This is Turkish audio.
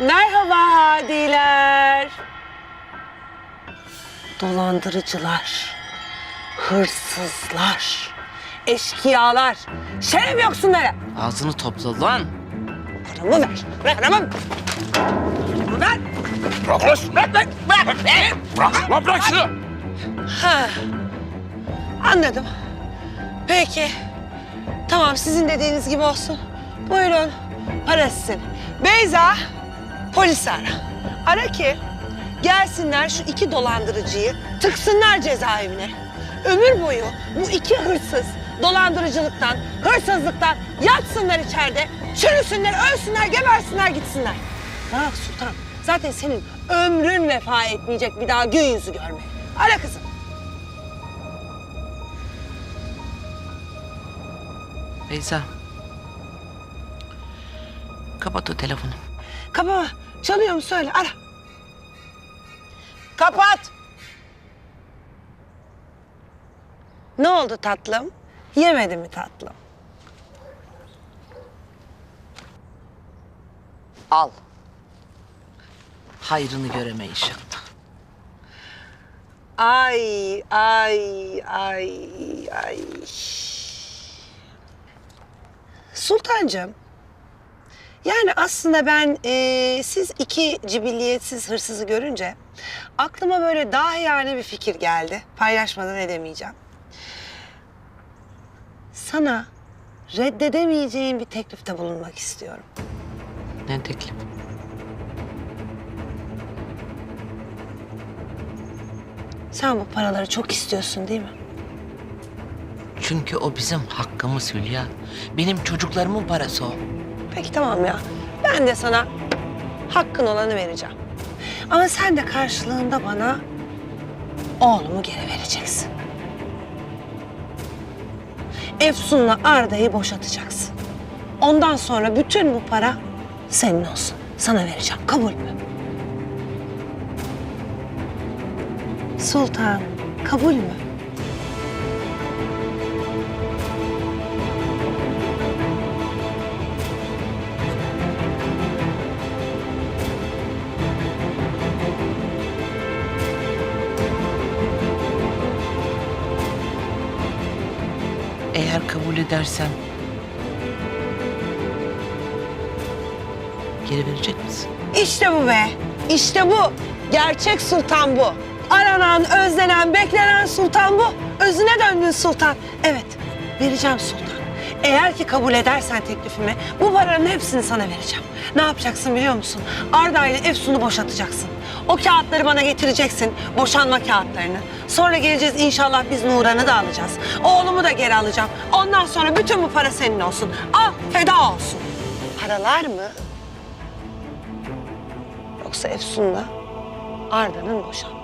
Merhaba hadiler. Dolandırıcılar, hırsızlar, eşkıyalar, şeref yoksunları. Ağzını topla lan. Paramı ver, paramı. Paramı ver. Bırak lan. Bırak bırak. Bırak. Bırak. Lan bırak şunu. Ha, anladım. Peki. Tamam sizin dediğiniz gibi olsun. Buyurun. Para sizin. Beyza, polisi ara. Ara ki gelsinler şu iki dolandırıcıyı tıksınlar cezaevine. Ömür boyu bu iki hırsız dolandırıcılıktan, hırsızlıktan yatsınlar içeride. Çürüsünler, ölsünler, gebersinler, gitsinler. Bak Sultan, zaten senin ömrün vefa etmeyecek bir daha gün yüzü görmeye. Ara kızım. Beyza. Kapat o telefonu. Kapama. Çalıyor mu söyle ara. Kapat. Ne oldu tatlım? Yemedi mi tatlım? Al. Hayrını göreme inşallah. Ay, ay, ay, ay. Sultancığım, yani aslında ben eee, siz iki cibilliyetsiz hırsızı görünce aklıma böyle daha yani bir fikir geldi. Paylaşmadan edemeyeceğim. Sana reddedemeyeceğim bir teklifte bulunmak istiyorum. Ne teklif? Sen bu paraları çok istiyorsun değil mi? Çünkü o bizim hakkımız Hülya. Benim çocuklarımın parası o. Peki tamam ya. Ben de sana hakkın olanı vereceğim. Ama sen de karşılığında bana oğlumu geri vereceksin. Efsun'la Arda'yı boşatacaksın. Ondan sonra bütün bu para senin olsun. Sana vereceğim. Kabul mü? Sultan, kabul mü? Eğer kabul edersen... Geri verecek misin? İşte bu be. İşte bu. Gerçek sultan bu. Aranan, özlenen, beklenen sultan bu. Özüne döndün sultan. Evet, vereceğim sultan. Eğer ki kabul edersen teklifimi, bu paranın hepsini sana vereceğim. Ne yapacaksın biliyor musun? Arda ile Efsun'u boşatacaksın. O kağıtları bana getireceksin, boşanma kağıtlarını. Sonra geleceğiz inşallah biz Nuran'ı da alacağız. Oğlumu da geri alacağım. Ondan sonra bütün bu para senin olsun. Al, feda olsun. Paralar mı? Yoksa Efsun'la Arda'nın boşanması.